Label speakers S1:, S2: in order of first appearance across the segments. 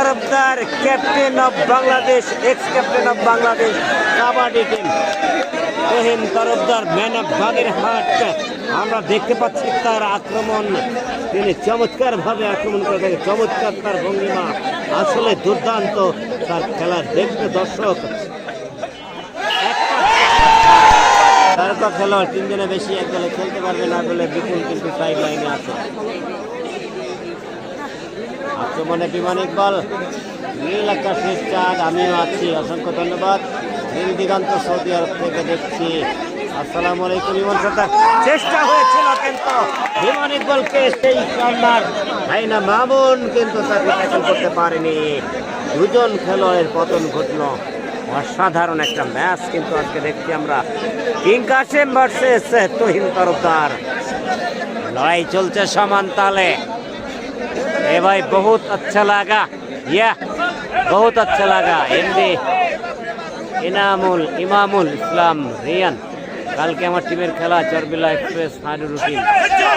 S1: Tarafdar captain of Bangladesh ex captain of Bangladesh, kabaddi team Tuhin Tarafdar man of Bagerhat আমরা দেখতে পাচ্ছি তার আক্রমণ। তিনি চমৎকার ভাবে আক্রমণ করে থাকে। চমৎকার তার ভঙ্গিমা। আসলে দুর্দান্ত তার খেলা দেখতে দর্শক। তারকা খেলোয়াড় তিনজনে বেশি এক দলে খেলতে পারবে না বলে বিপুল কিন্তু সাইড লাইনে আছে। আক্রমণে বিমান ইকবাল, নীল আকাশের চাঁদ, আমিও আছি। অসংখ্য ধন্যবাদ। নীল দিগন্ত সৌদি আরব থেকে দেখছি। আসসালামু আলাইকুম ইমন সরকার চেষ্টা হয়েছিল কিন্তু বিমান ইকবালকে সেই কর্নার ভাইনা মামুন কিন্তু তাকে ট্যাকল করতে পারেনি। দুজন খেলোয়াড়ের পতন ঘটলো। অসাধারণ একটা ম্যাচ কিন্তু আজকে দেখছি আমরা। কিং কাসেম ভার্সেস তহিন তরফদার লড়াই চলছে সমান তালে। ए भाई बहुत अच्छा लगा या बहुत अच्छा लगा এমডি ইনামুল ইমামুল ইসলাম রিয়ান কালকে আমার টিমের খেলা চরবিলা এক্সপ্রেস হাডু রুটিন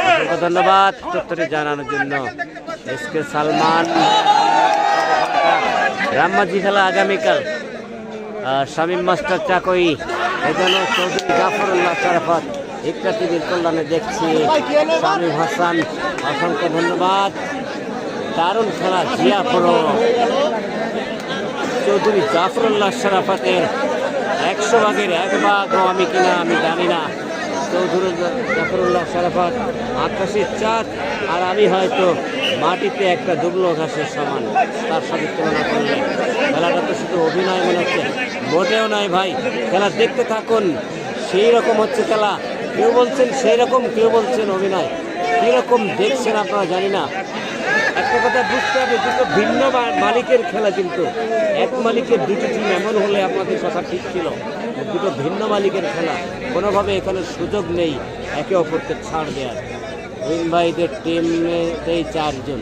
S1: অসংখ্য ধন্যবাদ তথ্যটি জানানোর জন্য এস কে সালমান রামমাজি খেলা আগামীকাল আহ, শামীম মাস্টার চাকই এজন্য চৌধুরী জাফরুল্লাহ শরাফত একটা টিভির কল্যাণে দেখছি শামীম হাসান অসংখ্য ধন্যবাদ দারুণ খেলা, জিয়া প্রো। চৌধুরী জাফরুল্লাহ শরাফতের একশো ভাগের এক ভাগও আমি কিনা, আমি জানি না। চৌধুরী জাফরুল্লাহ শরাফত আকাশের চাঁদ, আর আমি হয়তো মাটিতে একটা দুবলো ঘাসের সমান তার সাথে তুলনা করলে। খেলাটা তো শুধু অভিনয় মনে হচ্ছে, মোটেও নয় ভাই। খেলা দেখতে থাকুন, সেই রকম হচ্ছে খেলা। কেউ বলছেন সেই রকম, কেউ বলছেন অভিনয়। কীরকম দেখছেন আপনারা জানি না। একটা কথা বুঝতে হবে, দুটো ভিন্ন মালিকের খেলা কিন্তু। এক মালিকের দুটো টিম এমন হলে আপনাদের কথা ঠিক ছিল। দুটো ভিন্ন মালিকের খেলা। কোনোভাবে এখানে সুযোগ নেই একে অপরকে ছাড় দেওয়ার রহিম ভাইদের টিমেতেই চারজন।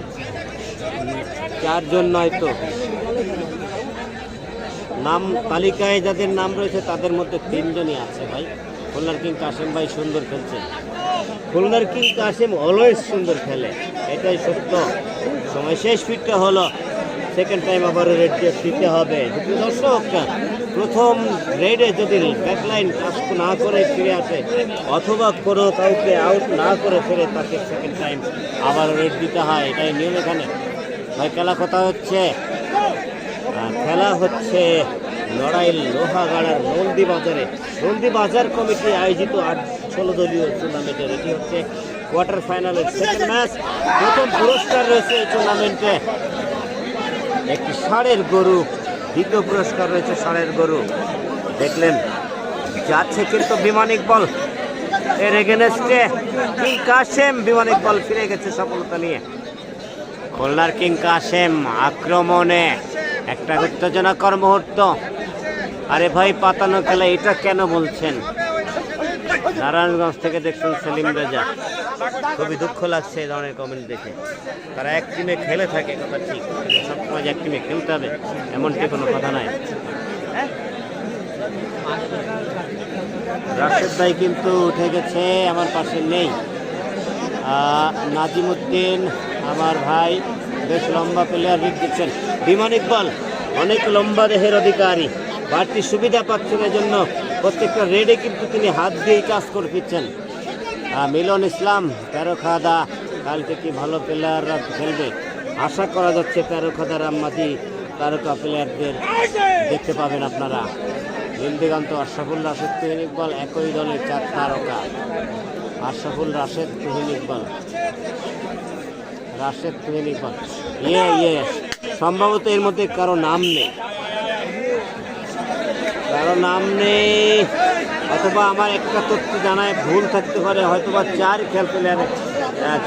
S1: চারজন নয় তো। নাম, তালিকায় যাদের নাম রয়েছে তাদের মধ্যে তিনজনই আছে ভাই। খুলনার কিং কাসেম ভাই সুন্দর খেলছে। খুলনার কিং কাসেম অলওয়েজ সুন্দর খেলে। এটাই সত্য। সময় শেষ ফিটটা হলো। সেকেন্ড টাইম আবার রেড দিতে হবে। দর্শক, প্রথম রেডে যদি ব্যাকলাইন কাজ না করে ফিরে আসে, অথবা কোনো কাউকে আউট না করে ফিরে তাকে সেকেন্ড টাইম আবার রেড দিতে হয়। এটাই নিয়ম এখানে। ভাই, খেলা কথা হচ্ছে খেলা হচ্ছে লড়াই লোহাগাড়ার নন্দী বাজারে নন্দী বাজার কমিটি আয়োজিত আট ষোলো দলীয় টুর্নামেন্টের এটি হচ্ছে কোয়ার্টার ফাইনালের সেকেন্ড ম্যাচ, প্রথম পুরস্কার রয়েছে এই টুর্নামেন্টে একটি ষাঁড়ের গরু, দ্বিতীয় পুরস্কার রয়েছে ষাঁড়ের গরু। দেখলেন, যাচ্ছে কিন্তু বিমান ইকবল। এর এগেনস্টে কিং কাসেম বিমান ইকবল ফিরে গেছে সফলতা নিয়ে। খুলনার কিং কাসেম আক্রমণে একটা উত্তেজনাকর মুহূর্ত। আরে ভাই, পাতানো খেলা, এটা কেন বলছেন? নারায়ণগঞ্জ থেকে দেখছেন সেলিম রাজা। খুবই দুঃখ লাগছে এই ধরনের কমেন্ট দেখে। তারা এক টিমে খেলে থাকে, কথা ঠিক। সবসময় এক টিমে খেলতে হবে, এমনটি কোনো কথা নাই। রাশেদ ভাই কিন্তু উঠে গেছে, আমার পাশে নেই। নাজিমুদ্দিন, আমার ভাই, বেশ লম্বা প্লেয়ার হিট দিচ্ছেন। বিমান ইকবাল, অনেক লম্বা দেহের অধিকারী। বাড়তি সুবিধা পাচ্ছেন এজন্য। প্রত্যেকটা রেডে কিন্তু তিনি হাত দিয়েই কাজ করে আহ, মিলন ইসলাম তেরো খাদা কালকে কি ভালো প্লেয়াররা খেলবে। আশা করা যাচ্ছে তেরো খাদা রামমাদি তারকা প্লেয়ারদের দেখতে পাবেন আপনারা। ইন্দিগান্ত আশরাফুল রাশেদ তুহিন ইকবাল একই দলের চার তারকা। আশরাফুল রাশেদ তুহিন ইকবাল। রাশেদ তুহিন ইকবাল। ইয়ে ইয়ে। সম্ভবত এর মধ্যে কারও নাম নেই। কারও নাম নেই। অথবা আমার একটা তথ্য জানায় ভুল থাকতে পারে, হয়তোবা চার খেল প্লেয়ারের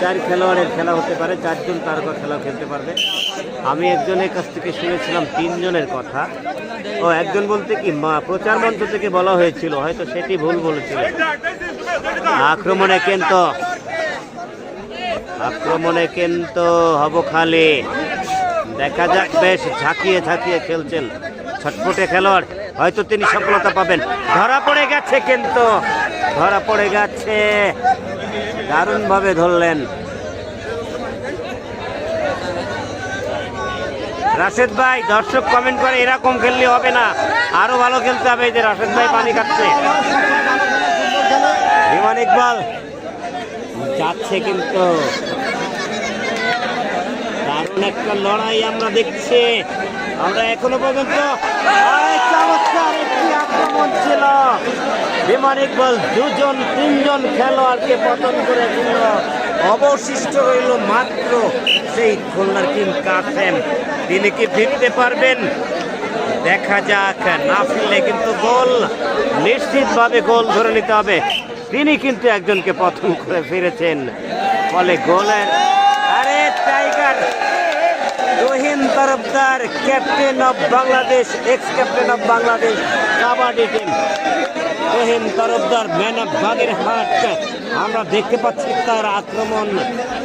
S1: চার খেলোয়াড়ের খেলা হতে পারে, চারজন তারকা খেলা খেলতে পারবে। আমি একজনের কাছ থেকে শুনেছিলাম তিনজনের কথা। ও, একজন বলতে কি প্রচার মঞ্চ থেকে বলা হয়েছিল, হয়তো সেটি ভুল বলেছিল। আক্রমণে কিন্তু আক্রমণে কিন্তু হব খালি। দেখা যাক, বেশ ঝাঁকিয়ে ঝাঁকিয়ে খেলছেন ছটফটে খেলোয়াড়। হয়তো তিনি সফলতা পাবেন। ধরা পড়ে গেছে কিন্তু, ধরা পড়ে গেছে। দারুণভাবে ধরলেন। রাশেদ ভাই, দর্শক কমেন্ট করে এরকম খেললে হবে না। আরও ভালো খেলতে হবে যে রাশেদ ভাই, পানি খাচ্ছে। বিমান ইকবাল, যাচ্ছে কিন্তু। দারুণ একটা লড়াই আমরা দেখছি। আমরা এখনও পর্যন্ত একটি ছিল বিমান ইকবাল দুজন, তিনজন খেলোয়াড়কে পতন করে দিল অবশিষ্ট রইল মাত্র সেই খুলনার কিং কাসেম। তিনি কি ফিরতে পারবেন? দেখা যাক। না ফিরলে কিন্তু গোল। নিশ্চিতভাবে গোল ধরে নিতে হবে। তিনি কিন্তু একজনকে পতন করে ফিরেছেন। ফলে গোলের আরে tiger Rahim Tarafdar captain of Bangladesh ex captain of Bangladesh kabaddi team Rahim Tarafdar man of Bagerhat আমরা দেখতে পাচ্ছি তার আক্রমণ।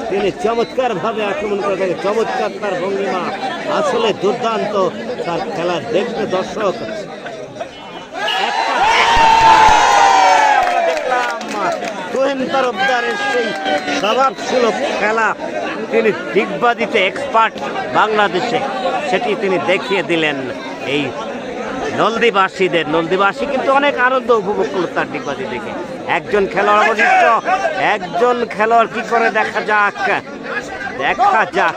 S1: তিনি চমৎকারভাবে আক্রমণ করে থাকে। চমৎকার তার ভঙ্গিমা। আসলে দুর্দান্ত তার খেলা। দেখতে দর্শক তরফদারের সেই স্বভাবসুলভ খেলা তিনি দিগ্বাদিতে এক্সপার্ট বাংলাদেশে, সেটি তিনি দেখিয়ে দিলেন এই নলদিবাসীদের। নলদিবাসী কিন্তু অনেক আনন্দ উপভোগ করল তার ডিগবাজি দেখে। একজন খেলোয়াড় অবশিষ্ট, একজন খেলোয়াড় কি করে দেখা যাক? দেখা যাক।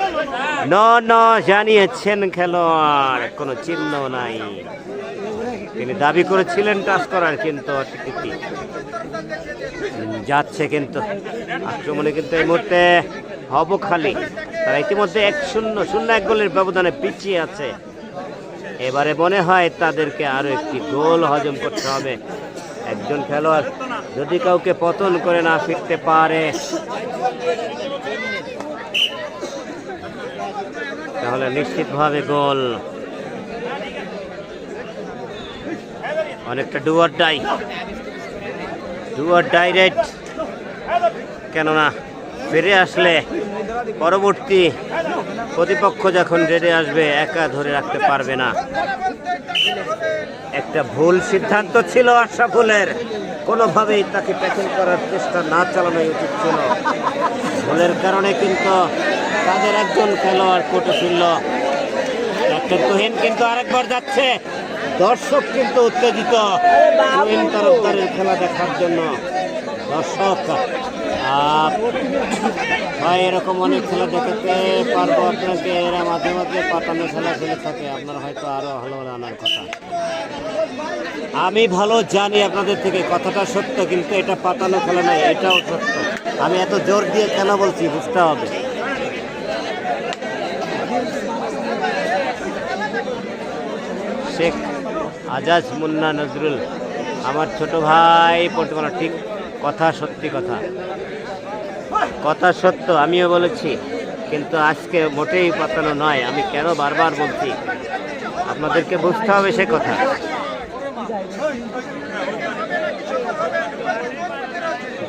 S1: ন ন জানিয়েছেন খেলোয়াড়, কোনো চিহ্ন নাই। তিনি দাবি করেছিলেন টাচ করার, কিন্তু যাচ্ছে কিন্তু আক্রমণে কিন্তু এই মুহূর্তে হব খালি তারা ইতিমধ্যে এক শূন্য শূন্য এক গোলের ব্যবধানে পিছিয়ে আছে। এবারে মনে হয় তাদেরকে আরও একটি গোল হজম করতে হবে। একজন খেলোয়াড় যদি কাউকে পতন করে না ফিরতে পারে, তাহলে নিশ্চিতভাবে গোল। অনেকটা ডুয়ার ডাই ডুয়ার ডাইরেক্ট কেননা, ফিরে আসলে পরবর্তী প্রতিপক্ষ যখন রেডে আসবে, একা ধরে রাখতে পারবে না। একটা ভুল সিদ্ধান্ত ছিল আশরাফুলের। কোনোভাবেই তাকে প্যাকেল করার চেষ্টা না চালানোই উচিত ছিল। ভুলের কারণে কিন্তু তাদের একজন খেলোয়াড় কোটে ফিরল। ক্যাপ্টেন তুহিন কিন্তু আরেকবার যাচ্ছে। দর্শক কিন্তু উত্তেজিত তরফদারের খেলা দেখার জন্য। দর্শক ভাই, এরকম অনেক খেলা দেখাতে পারব আপনাকে। এরা মাঝে মাঝে পাতানো খেলা খেলে থাকে। আপনার হয়তো আরও ভালো ভালো আনার কথা। আমি ভালো জানি আপনাদের থেকে কথাটা সত্য, কিন্তু এটা পাতানো খেলা নয়, এটাও সত্য। আমি এত জোর দিয়ে কেন বলছি, বুঝতে হবে। শেখ আজাজ মুন্না নজরুল, আমার ছোট ভাই পড়তে পারো ঠিক কথা, সত্যি কথা। কথা সত্য, আমিও বলেছি, কিন্তু আজকে মোটেই পাতানো নয়, আমি কেন বারবার বলছি? আপনাদেরকে বুঝতে হবে সে কথা।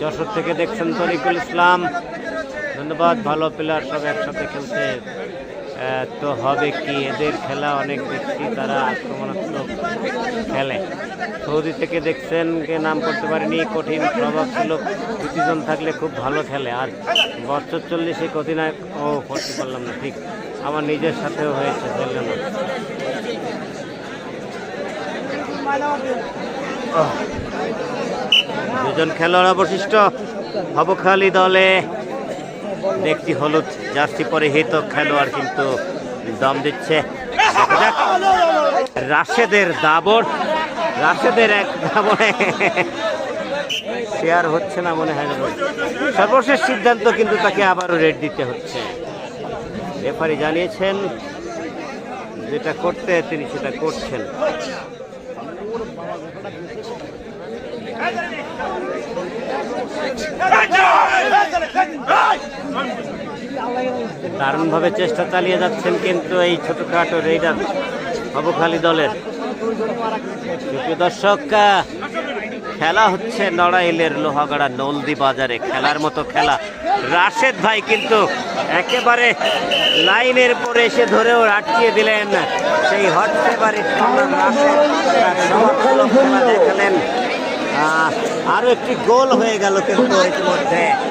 S1: যশোর থেকে দেখছেন তরিকুল ইসলাম। ধন্যবাদ, ভালো প্লেয়ার সব একসাথে খেলছে তো হবে কি? এদের খেলা অনেক দেখছি, তারা আক্রমণাত্মক খেলে। সৌদি থেকে দেখছেন নাম করতে পারেনি, কঠিন প্রভাবমূলক দুজন থাকলে খুব ভালো খেলে। আর বছর চল্লিশে কঠিন ও করতে পারলাম না, ঠিক। আমার নিজের সাথেও হয়েছে, খেললে দুজন খেলোয়াড় অবশিষ্ট। হবখালি দলে একটি হলুদ জার্সি পরে হিত খেলোয়াড় কিন্তু দম দিচ্ছে। রাশেদের দাবর। রাশেদের এক দাবরে। শেয়ার হচ্ছে না মনে হয় যেন। সর্বশেষ সিদ্ধান্ত কিন্তু তাকে আবারও রেড দিতে হচ্ছে। রেফারি জানিয়েছেন যেটা করতে তিনি সেটা করছেন। দারুণভাবে চেষ্টা চালিয়ে যাচ্ছেন কিন্তু এই ছোটখাটো রেইডার হবখালি দলের। দর্শক খেলা হচ্ছে নড়াইলের লোহাগড়া নলদি বাজারে। খেলার মতো খেলা। রাশেদ ভাই কিন্তু একেবারে লাইনের পরে এসে ধরেও আটকিয়ে দিলেন। সেই হট ফেভারিট রাশেদ তার সমাজমূলক খেলা দেখালেন। আহ, আরও একটি গোল হয়ে গেল কিন্তু ইতিমধ্যে